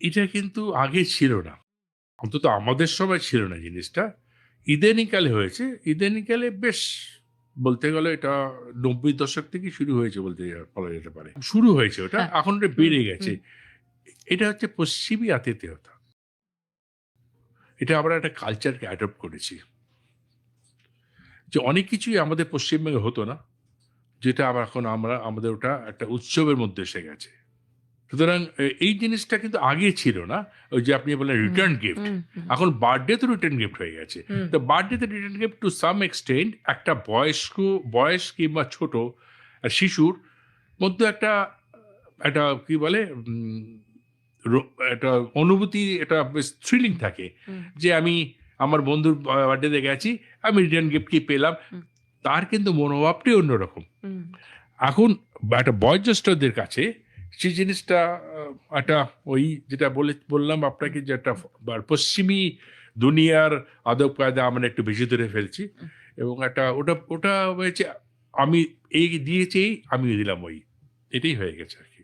এটা কিন্তু আগে ছিল না। অন্তত আমাদের সময় ছিল না জিনিসটা। ইদানিকালে হয়েছে। ইদানিকালে বেশ বলতে গেলে এটা নব্বই দশক থেকে শুরু হয়েছে বলতে বলা যেতে পারে। শুরু হয়েছে ওটা হ্যাঁ। এখন ওটা বেড়ে গেছে। এটা হচ্ছে পশ্চিমী আতিথেয়তা। এটা আমরা একটা কালচারকে অ্যাডপ্ট করেছি। যে অনেক কিছুই আমাদের পশ্চিমবঙ্গে হতো না যেটা আবার এখন আমরা আমাদের ওটা একটা উৎসবের মধ্যে এসে গেছে। সুতরাং এই জিনিসটা কিন্তু আগে ছিল না। ওই যে আপনি বললেন রিটার্ন গিফট এখন বার্থডে তো রিটার্ন গিফট হয়ে গেছে। তো বার্থডেতে return gift to some extent একটা বয়স্ক বয়স কিংবা ছোট শিশুর মধ্যে একটা একটা কি বলে একটা অনুভূতি একটা বেশ থ্রিলিং থাকে যে আমি আমার বন্ধুর বার্থডেতে গেছি আমি রিটার্ন গিফট কি পেলাম? তার কিন্তু মনোভাবটাই অন্যরকম। এখন একটা বয়োজ্যেষ্ঠদের কাছে সেই জিনিসটা একটা ওই যেটা বলে বললাম আপনাকে যে একটা বার পশ্চিমী দুনিয়ার আদব কায়দা আমরা একটু বেশি ধরে ফেলছি। এবং একটা ওটা ওটা হয়েছে আমি এই দিয়েছি আমি দিলাম ওই এটাই হয়ে গেছে আর কি।